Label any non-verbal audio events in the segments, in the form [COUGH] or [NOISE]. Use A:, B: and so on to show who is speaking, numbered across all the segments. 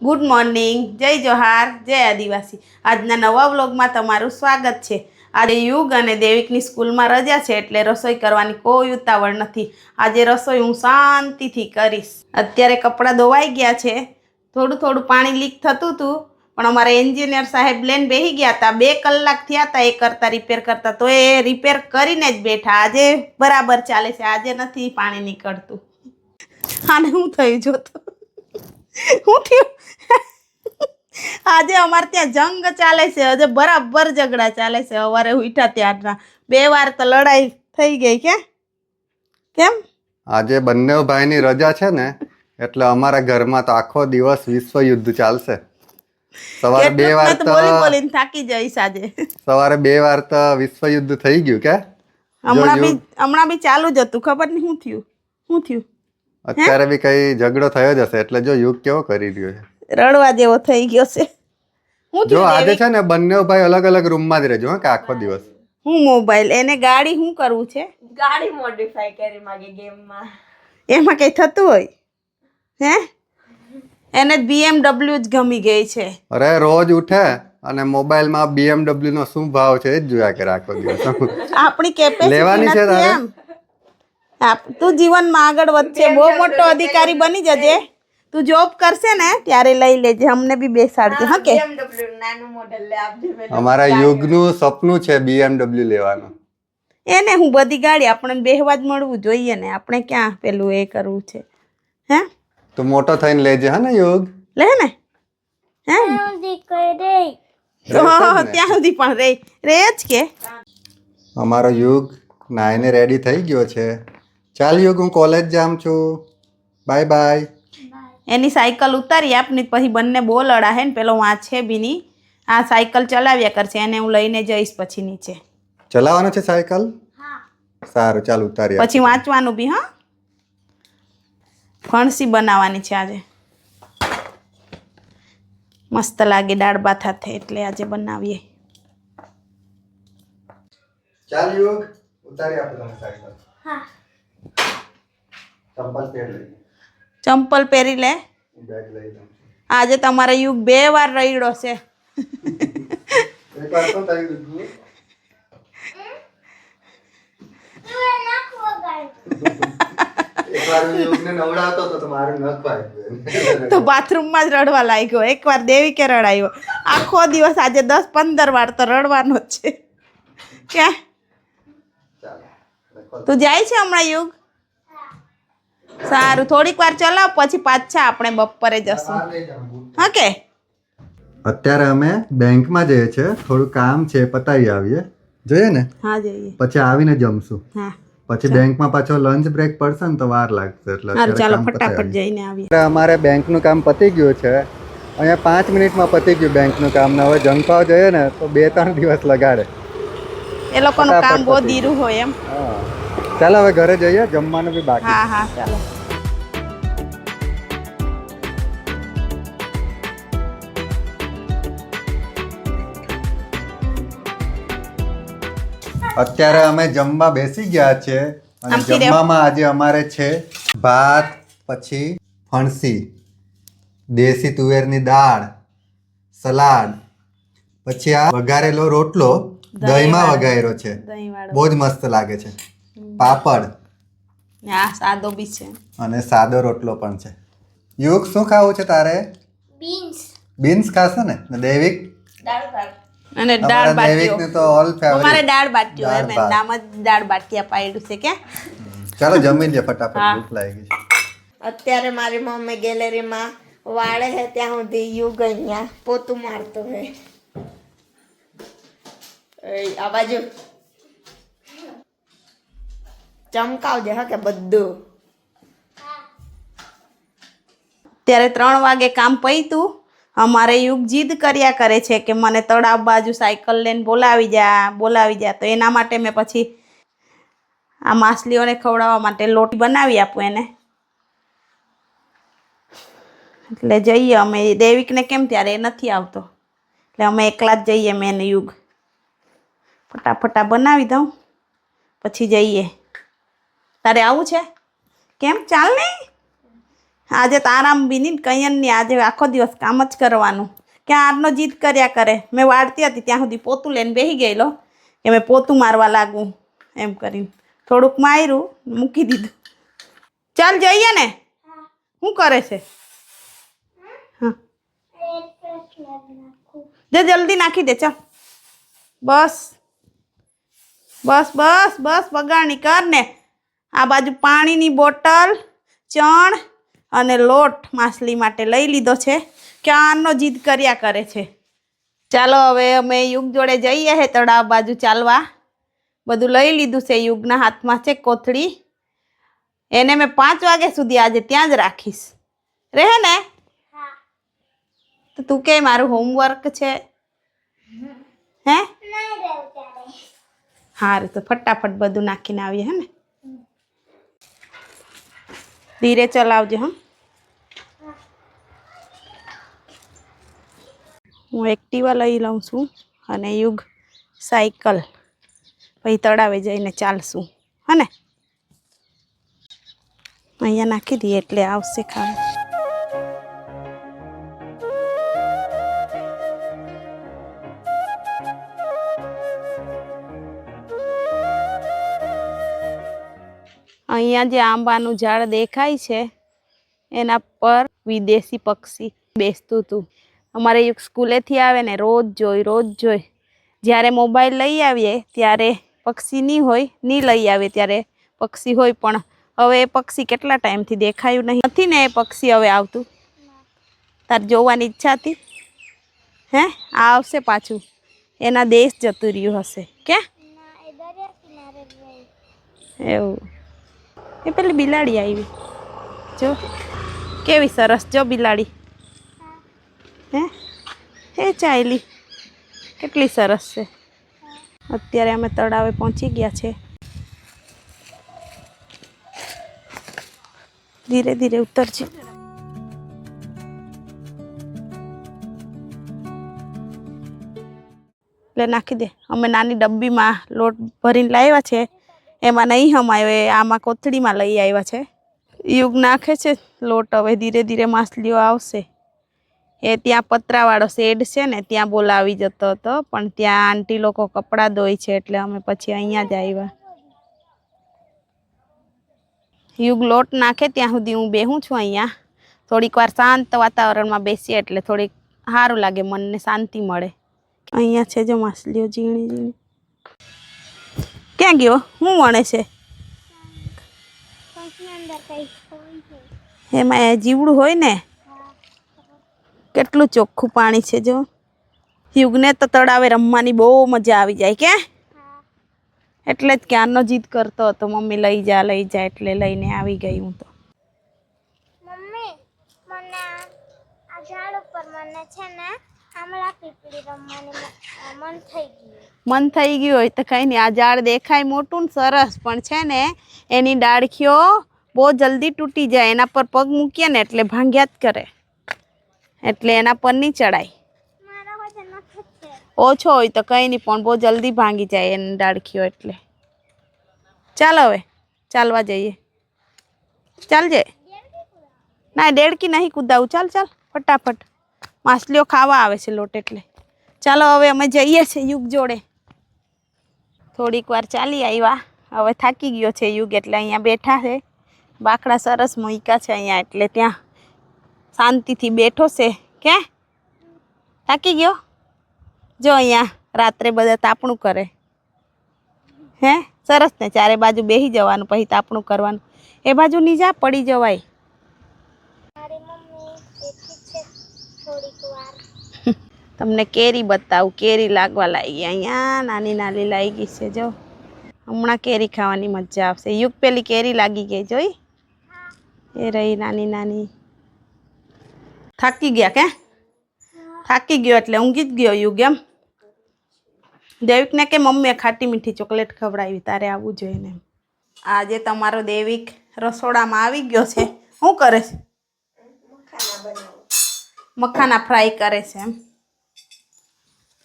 A: Good morning જય જોહાર. જય આદિવાસી. આજના નવા વ્લોગમાં તમારું સ્વાગત છે. આજે યુગ અને દેવિકની સ્કૂલમાં રજા છે એટલે રસોઈ કરવાની કોઈ ઉતાવળ નથી. આજે રસોઈ હું શાંતિથી કરીશ. અત્યારે કપડાં ધોવાઈ ગયા છે. થોડું થોડું પાણી લીક થતું હતું, પણ અમારા એન્જિનિયર સાહેબ લઈને બેસી ગયા હતા બે કલાક થયા હતા એ કરતાં રિપેર કરતા. તો એ રિપેર કરીને જ બેઠા. આજે બરાબર ચાલે છે. આજે નથી પાણી નીકળતું. આને હું થયું જોતો? હું થયું? આજે અમારે ત્યાં જંગ ચાલે છે આજે બરાબર ઝઘડા ચાલે છે. સવારે ઉઠા ત્યારના બે વાર તો લડાઈ થઈ ગઈ કે? કેમ?
B: આજે બંને ભાઈની રજા છે ને એટલે અમારા ઘરમાં તો આખો દિવસ વિશ્વ યુદ્ધ ચાલશે. સવારે બે વાર
A: તો
B: તો
A: બોલી બોલીને થાકી જઈશ આજે.
B: સવારે બે વાર તો વિશ્વ યુદ્ધ થઈ ગયું કે?
A: હમણાં બી હમણાં બી ચાલુ જ હતું ખબર નહીં શું થયું? શું થયું?
B: અત્યારે બી કઈ ઝઘડો થયો જ હશે એટલે જો યુગ કેવો કરી રહ્યો છે.
A: રડવા જેવો થઈ ગયો છે.
B: જો આજે છે ને બંને ભાઈ અલગ અલગ રૂમમાં જ રહેજો હા કે આખો દિવસ.
A: હું મોબાઈલ એને ગાડી શું કરવું છે?
C: ગાડી મોડિફાઈ કરી માંગે ગેમમાં.
A: એમાં કંઈ થતું હોય? હે? એને બીએમડબલ્યુ જ ગમી ગઈ છે.
B: અરે રોજ ઉઠે અને મોબાઈલમાં BMW નો શું ભાવ છે એ જ જોયા કરે આખો દિવસ.
A: આપણી કેપેસિટી
B: લેવાની છે તારે?
A: આપ- તું જીવનમાં આગળ વધશે બહુ મોટો અધિકારી બની જજે. તું જોબ કરશે ને ત્યારે લઈ લેજે અમને બી બેસાડજે હા કે?
C: નાનું મોડલ લે આપજે મેં
B: અમારા યુગનું સપનું છે BMW લેવાનું.
A: એને હું બધી ગાડી આપણે બેહવા જ મળવું જોઈએ ને આપણે ક્યાં પેલું એ કરવું છે? હે?
B: તો મોટો થઈને લેજે હા ને યુગ?
A: લે ને. હે? ત્યાં સુધી પણ રે. રે જ કે.
B: અમારો યુગ નાઈને રેડી થઈ ગયો છે. ચાલ યુગ હું કોલેજ જામ છું? બાય બાય
A: એની સાયકલ ઉતારી આપની પછી બંને બહુ લડા હે ને પેલો વાંચે બી નહીં. આ સાયકલ ચલાવ્યા કરશે એને હું લઈને જઈશ પછી નીચે.
B: ચલાવવાનો છે સાયકલ? સારું ચાલ ઉતારી
A: પછી વાંચવાનું બી હા? ફણસી બનાવવાની છે આજે. મસ્ત લાગે દાળ ભાત સાથે એટલે આજે બનાવીએ.
B: ચાલ યોગ ઉતારી આપો તમે સાયકલ. લઈ
A: ચંપલ પહેરી લે. આજે તમારા યુગ બે વાર રહીડો છે.
B: તો
A: બાથરૂમમાં જ રડવા લાગ્યો. એકવાર દેવી કે રડાયો. આખો દિવસ આજે દસ પંદર વાર તો રડવાનો જ છે. ક્યાં? તું જાય છે હમણાં યુગ? સારું થોડીક વાર ચલાવ પછી પાછા આપણે બપોરે જશું. હા કે?
B: અત્યારે અમે બેંકમાં જઈએ છીએ થોડું કામ છે પતાવી આવીએ. જોઈએ ને?
A: હા જઈએ.
B: પછી આવીને જમશું.
A: હા.
B: પછી બેંકમાં પાછો લંચ બ્રેક પડશે ને તો વાર લાગશે એટલે
A: ચાલો ફટાફટ જઈને આવીએ.
B: આવીએ. અમારે બેંકનું કામ પતી ગયું છે. અહીંયા પાંચ મિનિટમાં પતી ગયું બેંકનું કામ ને હવે જંગફાવ જઈએ ને તો બે ત્રણ દિવસ લગાડે.
A: એ લોકોનું કામ બહુ ધીરું હોય એમ.
B: હા. ચાલો હવે ઘરે જઈએ. જમવાનું બી બાકી
A: હા હા ચાલો.
B: અત્યારે અમે જમવા બેસી ગયા છે અને જમવામાં આજે અમારે છે ભાત પછી ફણસી દેશી તુવેરની દાળ સલાડ પછી આ વઘારેલો રોટલો દહીંમાં વઘારેલો છે. બહુ જ મસ્ત લાગે છે. પાપડ.
A: હા સાદો બી છે.
B: અને સાદો રોટલો પણ છે. યુગ શું ખાવું છે તારે?
C: બીન્સ
B: બીન્સ ખાશે ને? ને દૈવિક?
C: દાળ ભાત.
A: અને દાળ
B: દૈવિકને તો ઓલ
A: અમારે દાળ બાટીઓ
B: દાળ
A: એમ
B: ભાત.
A: નામ જ દાળ બાટી પાડ્યું છે કે?
B: ચાલો જમી લે ફટાફટ ભૂખ લાગી છે
C: અત્યારે મારી મમ્મી ગેલેરીમાં વાળે હે ત્યાં સુધી યુગ અહીંયા પોતું મારતો હે આ બાજુ. ચમકાવજે હા કે બધું?
A: ત્યારે ત્રણ વાગે કામ પૈતું અમારે યુગ જીદ કર્યા કરે છે કે મને તળાવ બાજુ સાયકલ લઈને બોલાવી જા બોલાવી જા. તો એના માટે મેં પછી આ માછલીઓને ખવડાવવા માટે લોટ બનાવી આપું એને. એટલે જઈએ અમે. દેવિકને કેમ ત્યારે એ નથી આવતો? એટલે અમે એકલા જ જઈએ મેં ને યુગ. ફટાફટા બનાવી દઉં. પછી જઈએ. તારે આવું છે? કેમ? ચાલ ને. આજે તો આરામ બી નહીં કંઈ નહીં આજે આખો દિવસ કામ જ કરવાનું. ક્યાં આજનો જીત કર્યા કરે? મેં વાળતી હતી ત્યાં સુધી પોતું લઈને બેસી ગયેલો. કે મેં પોતું મારવા લાગું, એમ કરીને. થોડુંક માર્યું, મૂકી દીધું. ચાલ જઈએ ને. શું કરે છે? જે જલ્દી નાખી દે, ચાલ. બસ. બસ બસ બસ બગાડ કર ને. આ બાજુ પાણીની બોટલ ચણ અને લોટ માછલી માટે લઈ લીધો છે. ક્યારનો જીદ કર્યા કરે છે? ચાલો હવે અમે યુગ જોડે જઈએ હે તળાવ બાજુ ચાલવા. બધું લઈ લીધું છે યુગના હાથમાં છે કોથળી. એને મેં પાંચ વાગ્યા સુધી આજે ત્યાં જ રાખીશ. રહે ને? તો તું કે મારું હોમવર્ક છે? હે? હારું તો ફટાફટ બધું નાખીને આવીએ હે ને? ધીરે ચલાવજો હા હું એક્ટિવા લઈ લઉં છું અને યુગ સાયકલ પછી તળાવે જઈને ચાલશું હા ને અહીંયા નાખી દઈએ એટલે આવશે ખાવા અહીંયા જે આંબાનું ઝાડ દેખાય છે એના પર વિદેશી પક્ષી બેસતું હતું. અમારે સ્કૂલેથી આવે ને રોજ જોઈ રોજ જોઈ. જ્યારે મોબાઈલ લઈ આવીએ ત્યારે પક્ષી નહીં હોય નહીં લઈ આવે ત્યારે પક્ષી હોય પણ હવે એ પક્ષી કેટલા ટાઈમથી દેખાયું નહીં. નથી ને એ પક્ષી હવે આવતું. તાર જોવાની ઈચ્છા હતી? હે? આ આવશે પાછું. એના દેશ જતું રહ્યું હશે. કે એવું. એ પેલી બિલાડી આવી. જો, કેવી સરસ, જો બિલાડી. હે? હે ચાયલી, કેટલી સરસ છે. અત્યારે અમે તળાવે પહોંચી ગયા છે. ધીરે ધીરે ઉતરજે. એટલે નાખી દે. અમે નાની ડબ્બીમાં લોટ ભરીને લાવ્યા છે. એમાં નહીં હમાયો, એ આમાં કોથળીમાં લઈ આવ્યા છે. યુગ નાખે છે, લોટ હવે ધીરે ધીરે માછલીઓ આવશે. એ ત્યાં પતરાવાળો શેડ છે ને, ત્યાં બોલાવી જતો હતો, પણ ત્યાં આંટી લોકો કપડાં ધોઈ છે એટલે અમે પછી અહીંયા જ આવ્યા. યુગ લોટ નાખે ત્યાં સુધી હું બેહું છું અહીંયા. થોડીક વાર શાંત વાતાવરણમાં બેસીએ એટલે થોડીક સારું લાગે, મનને શાંતિ મળે. અહીંયા છે જો માછલીઓ ઝીણી ઝીણી. ક્યાં ગયો? શું વણે છે? એમાં એ જીવડું હોય ને? કેટલું ચોખ્ખું પાણી છે જો. યુગને તો તળાવે રમવાની બહુ મજા આવી જાય કે એટલે જ ક્યારનો જીદ કરતો હતો, મમ્મી લઈ જા લઈ જા, એટલે લઈને આવી ગઈ હું તો.
D: મમ્મી, મને આ ઝાડ ઉપર મને છે ને મન થઈ ગયું.
A: હોય તો કંઈ નહીં. આ ઝાડ દેખાય મોટું ને સરસ પણ છે ને એની ડાળખીઓ બહુ જલ્દી તૂટી જાય. એના પર પગ મૂકીએ ને એટલે ભાંગ્યા જ કરે. એટલે એના પર નહીં ચડાય. ઓછો હોય તો કંઈ નહીં પણ બહુ જલ્દી ભાંગી જાય એની ડાળખીઓ એટલે. ચાલ હવે ચાલવા જઈએ. ચાલજે. ના ડેડકી નહીં કૂદાવું. ચાલ ચાલ ફટાફટ. માછલીઓ ખાવા આવે છે લોટ એટલે. ચાલો હવે અમે જઈએ છીએ યુગ જોડે. થોડીક વાર ચાલી આવ્યા. હવે થાકી ગયો છે યુગ એટલે અહીંયા બેઠા છે. બાકડા સરસ મૂક્યા છે અહીંયા એટલે ત્યાં શાંતિથી બેઠો છે. કે થાકી ગયો? જો અહીંયા રાત્રે બધા તાપણું કરે. હે? સરસ ને, ચારે બાજુ બેસી જવાનું, પછી તાપણું કરવાનું. એ બાજુ નીજા, પડી જવાય
D: મારી મમ્મી બેઠી છે થોડીક વાર
A: તમને કેરી બતાવું, કેરી લાગવા લાગી અહીંયા નાની નાની લાગી છે, જો. હમણાં કેરી ખાવાની મજા આવશે. યુગ પેલી કેરી લાગી ગઈ, જોઈ. એ રહી નાની નાની. થાકી ગયા કે? થાકી ગયો એટલે ઊંઘી જ ગયો યુગ એમ. દેવિકને કે મમ્મીએ ખાટી મીઠી ચોકલેટ ખવડાવી, તારે આવવું જોઈએ ને. આજે તમારો દેવિક રસોડામાં આવી ગયો છે. શું કરે છે? મખાના ફ્રાય કરે છે એમ.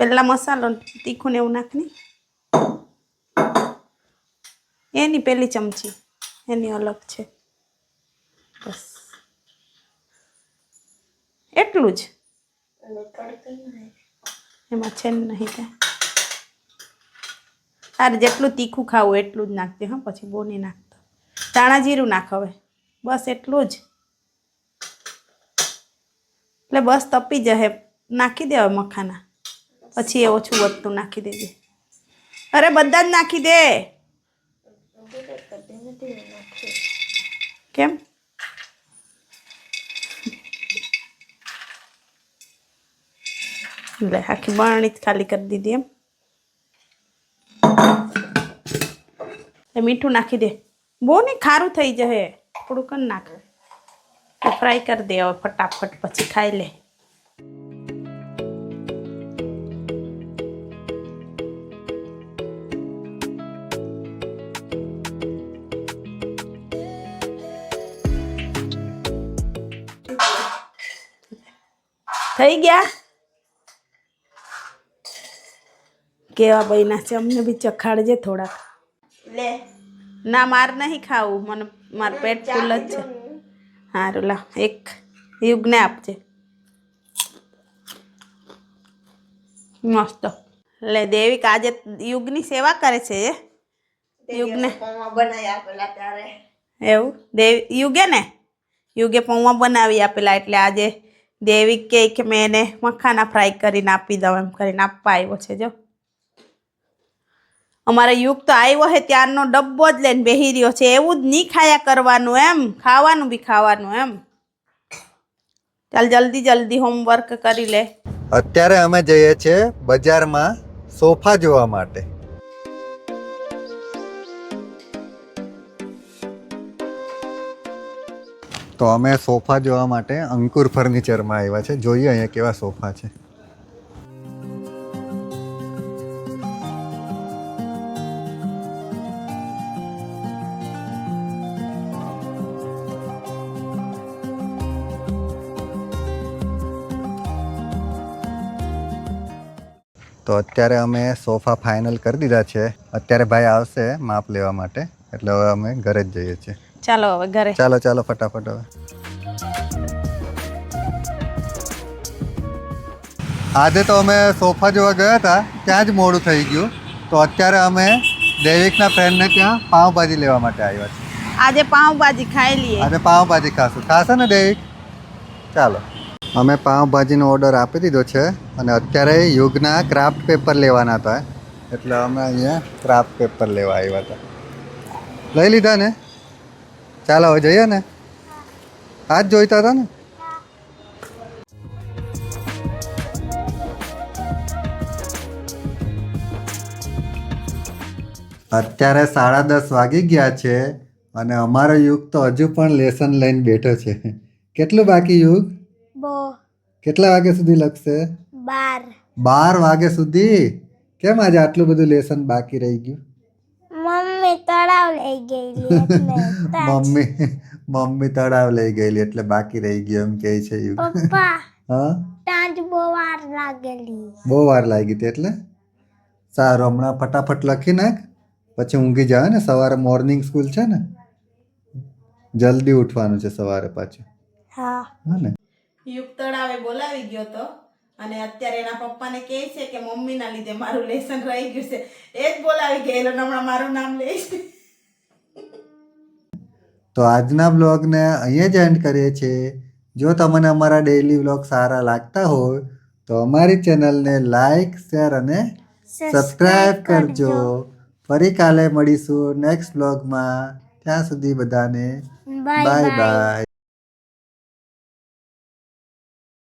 A: પહેલા મસાલો તીખું ને એવું નાખની. એની પેલી ચમચી. એની અલગ છે. બસ. એટલું જ. એમાં છે નહીં ત્યાં તારે જેટલું તીખું ખાવું એટલું જ નાખજે, હા, પછી બહુ નહીં નાખતો. ધાણા જીરું નાખ હવે. બસ એટલું જ. એટલે બસ તપી જશે. નાખી દે હવે મખાના. પછી એ ઓછું વધતું નાખી દેજે. અરે બધા જ નાખી દે. કેમ? લે, આખી બરણી જ ખાલી કરી દીધી એમ. એ મીઠું નાખી દે. બહુ નહીં, ખારું થઈ જશે. થોડું કર નાખ. ફ્રાય કરી દે હવે ફટાફટ, પછી ખાઈ લે. થઈ ગયા? કેવા બન્યા છે? અમને બી ચખાડજે થોડાક.
C: લે.
A: ના માર નહીં ખાવું. મને માર પેટ ફૂલ જ છે. સારું લા એક યુગને આપજે. મસ્ત. લે દેવિક આજે યુગની સેવા કરે છે એ? યુગને. એવું? દેવ યુગે ને? યુગે પૌવા બનાવી આપેલા એટલે આજે દેવિક કહે કે મેં એને મખાના ફ્રાય કરીને આપી દઉં, એમ કરીને આપવા આવ્યો છે, જો. અમારે યુગ તો આવ્યો છે ત્યારનો ડબ્બો જ લઈને બેહી રહ્યો છે. એવું જ નહીં ખાયા કરવાનું, એમ. ખાવાનું બી ખાવાનું, એમ. ચાલ જલ્દી જલ્દી હોમવર્ક કરી લે.
B: અત્યારે અમે જઈએ છીએ બજારમાં સોફા જોવા માટે. તો અમે સોફા જોવા માટે અંકુર ફર્નિચરમાં આવ્યા છે. જોઈએ અહીંયા કેવા સોફા છે. તો અત્યારે અમે સોફા ફાઇનલ કરી દીધા છે. અત્યારે ભાઈ આવશે માપ લેવા માટે. એટલે હવે અમે ઘરે જ જઈએ છીએ.
A: ચાલો હવે ઘરે.
B: ચાલો ચાલો ફટાફટ હવે. આજે તો અમે સોફા જોવા ગયા હતા ત્યાં જ મોડું થઈ ગયું. તો અત્યારે અમે દૈવિકના ફ્રેન્ડને ત્યાં પાઉંભાજી લેવા માટે આવ્યા છીએ.
A: આજે પાઉંભાજી ખાઈ લઈએ.
B: આજે પાઉંભાજી ખાશું. ખાશે ને દૈવિક? ચાલો. અમે પાઉંભાજીનો ઓર્ડર આપી દીધો છે અને અત્યારે યુગના ક્રાફ્ટ પેપર લેવાના હતા. એટલે અમે અહીંયા ક્રાફ્ટ પેપર લેવા આવ્યા હતા. લઈ લીધા ને? ચાલો હવે જઈએ ને? આજ જોઈતા હતા ને? અત્યારે સાડા દસ વાગી ગયા છે અને અમારો યુગ તો હજુ પણ લેસન લઈને બેઠો છે. કેટલું બાકી યુગ? કેટલા વાગ્યા સુધી લખશે?
D: બાર.
B: બાર વાગ્યા સુધી? કેમ આજે આટલું બધું લેસન બાકી રહી ગયું?
D: મમ્મી તળાવ લઈ ગયેલી એટલે [LAUGHS]
B: મમ્મી મમ્મી તળાવ લઈ ગયેલી એટલે બાકી રહી ગયો એમ કહે છે
D: પપ્પા [LAUGHS]
B: હા?
D: ત્યાં બહુ વાર લાગેલી.
B: બહુ વાર લાગી હતી એટલે? સારું હમણાં ફટાફટ લખી નાખ. પછી ઊંઘી જાય ને સવારે મોર્નિંગ સ્કૂલ છે ને? જલ્દી ઉઠવાનું છે સવારે પાછું.
D: હા.
B: હા ને?
A: યુગ તળાવે બોલાવી ગયો તો. અને અત્યારે એના પપ્પાને કહે છે કે મમ્મીના લીધે મારું લેસન રહી ગયું છે. એ જ બોલાવી ગયેલો હમણાં મારું નામ લે છે.
B: તો આજના બ્લોગને અહીંયા જ એન્ડ કરીએ છીએ. જો તમને અમારા ડેઇલી બ્લોગ સારા લાગતા હોય તો અમારી ચેનલને લાઈક શેર અને સબસ્ક્રાઈબ કરજો. ફરી કાલે મળીશું નેક્સ્ટ બ્લોગમાં ત્યાં સુધી બધાને
D: બાય
B: બાય
D: બાય
B: બાય